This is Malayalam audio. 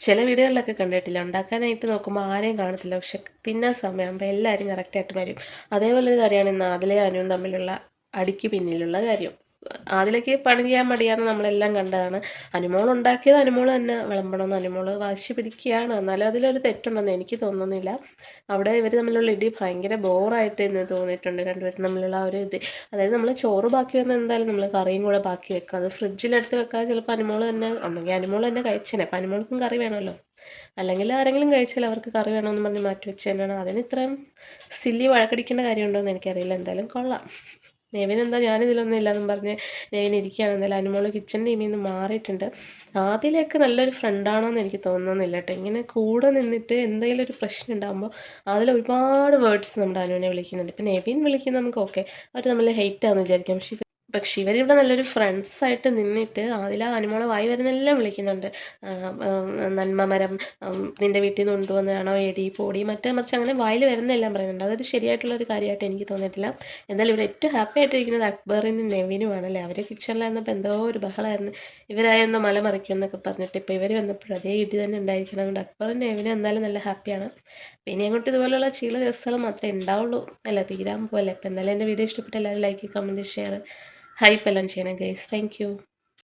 ചില വീടുകളിലൊക്കെ കണ്ടിട്ടില്ല. ഉണ്ടാക്കാനായിട്ട് നോക്കുമ്പോൾ ആരെയും കാണത്തില്ല. പക്ഷെ തിന്നാൻ സമയമാകുമ്പോൾ എല്ലാവരും കറക്റ്റായിട്ട് വരും. അതേപോലെ ഒരു കാര്യമാണ് ആദിലെ അനുവും തമ്മിലുള്ള അടിക്ക് പിന്നിലുള്ള കാര്യം. അതിലേക്ക് പണി ചെയ്യാൻ മടിയാന്ന് നമ്മളെല്ലാം കണ്ടതാണ്. അനുമോൾ ഉണ്ടാക്കിയത് അനുമോൾ തന്നെ വിളമ്പണമെന്ന് അനുമോൾ വാശി പിടിക്കുകയാണ്. എന്നാലും അതിലൊരു തെറ്റുണ്ടെന്ന് എനിക്ക് തോന്നുന്നില്ല. അവിടെ ഇവർ തമ്മിലുള്ള ഇടി ഭയങ്കര ബോറായിട്ട് എന്ന് തോന്നിയിട്ടുണ്ട് രണ്ടുപേരും തമ്മിലുള്ള ആ ഒരു ഇത്. അതായത് നമ്മൾ ചോറ് ബാക്കി വന്ന എന്തായാലും നമ്മൾ കറിയും കൂടെ ബാക്കി വെക്കുക അത് ഫ്രിഡ്ജിലെടുത്ത് വെക്കാതെ ചിലപ്പോൾ അനുമോൾ തന്നെ ഒന്നെങ്കിൽ അനുമോൾ തന്നെ കഴിച്ചേനെ. അപ്പം അനുമോൾക്കും കറി വേണമല്ലോ. അല്ലെങ്കിൽ ആരെങ്കിലും കഴിച്ചാൽ അവർക്ക് കറി വേണമെന്ന് പറഞ്ഞ് മാറ്റി വെച്ച് തന്നെയാണ്. അതിന് ഇത്രയും സില്ലി വഴക്കടിക്കേണ്ട കാര്യമുണ്ടോ എന്ന് എനിക്കറിയില്ല. എന്തായാലും കൊള്ളാം. നെവിൻ എന്താ ഞാനിതിലൊന്നും ഇല്ലെന്നും പറഞ്ഞ് നെവിൻ ഇരിക്കുകയാണ്. എന്തായാലും അനുമോൾ കിച്ചൺ ടീമിൽ നിന്ന് മാറിയിട്ടുണ്ട്. ആദ്യമൊക്കെ നല്ലൊരു ഫ്രണ്ടാണോ എന്ന് എനിക്ക് തോന്നുന്നില്ല കേട്ടോ. ഇങ്ങനെ കൂടെ നിന്നിട്ട് എന്തെങ്കിലും ഒരു പ്രശ്നം ഉണ്ടാകുമ്പോൾ അതിൽ ഒരുപാട് വേർഡ്സ് നമ്മുടെ അനുവിനെ വിളിക്കുന്നുണ്ട്. ഇപ്പം നെവിൻ വിളിക്കുന്ന നമുക്ക് ഓക്കെ അവർ നമ്മൾ ഹെയ്റ്റാന്ന് വിചാരിക്കാം. പക്ഷേ പക്ഷെ ഇവരിവിടെ നല്ലൊരു ഫ്രണ്ട്സായിട്ട് നിന്നിട്ട് ആദില അനുമോളെ വായി വരുന്നെല്ലാം വിളിക്കുന്നുണ്ട്. നന്മമരം നിന്റെ വീട്ടിൽ നിന്ന് കൊണ്ടുവന്നതാണോ എടി പൊടി മറ്റേ മറിച്ച് അങ്ങനെ വായിൽ വരുന്നെല്ലാം പറയുന്നുണ്ട്. അതൊരു ശരിയായിട്ടുള്ള ഒരു കാര്യമായിട്ട് എനിക്ക് തോന്നിയിട്ടില്ല. എന്തായാലും ഇവിടെ ഏറ്റവും ഹാപ്പി ആയിട്ടിരിക്കുന്നത് അക്ബറിനും നെവിനും ആണല്ലേ അവരെ കിച്ചണിലായിരുന്നപ്പോൾ എന്തോ ഒരു ബഹളമായിരുന്നു. ഇവരായിരുന്നു മല മറിക്കും എന്നൊക്കെ പറഞ്ഞിട്ട് ഇപ്പോൾ ഇവർ വന്നപ്പോൾ അതേ ഇടി തന്നെ ഉണ്ടായിരിക്കണം. അതുകൊണ്ട് അക്ബറും നെവിനും എന്തായാലും നല്ല ഹാപ്പിയാണ് പിന്നെ അങ്ങോട്ട് ഇതുപോലുള്ള ചീള കേസുകൾ മാത്രമേ ഉണ്ടാവുള്ളൂ. അല്ല? തീരാൻ പോലെ അപ്പോൾ എന്തായാലും എന്റെ വീഡിയോ ഇഷ്ടപ്പെട്ട എല്ലാവരും ലൈക്ക് കമന്റ് ഷെയർ ஹைப் எல்லாம் செய்யணும் கைஸ் தேங்க்யூ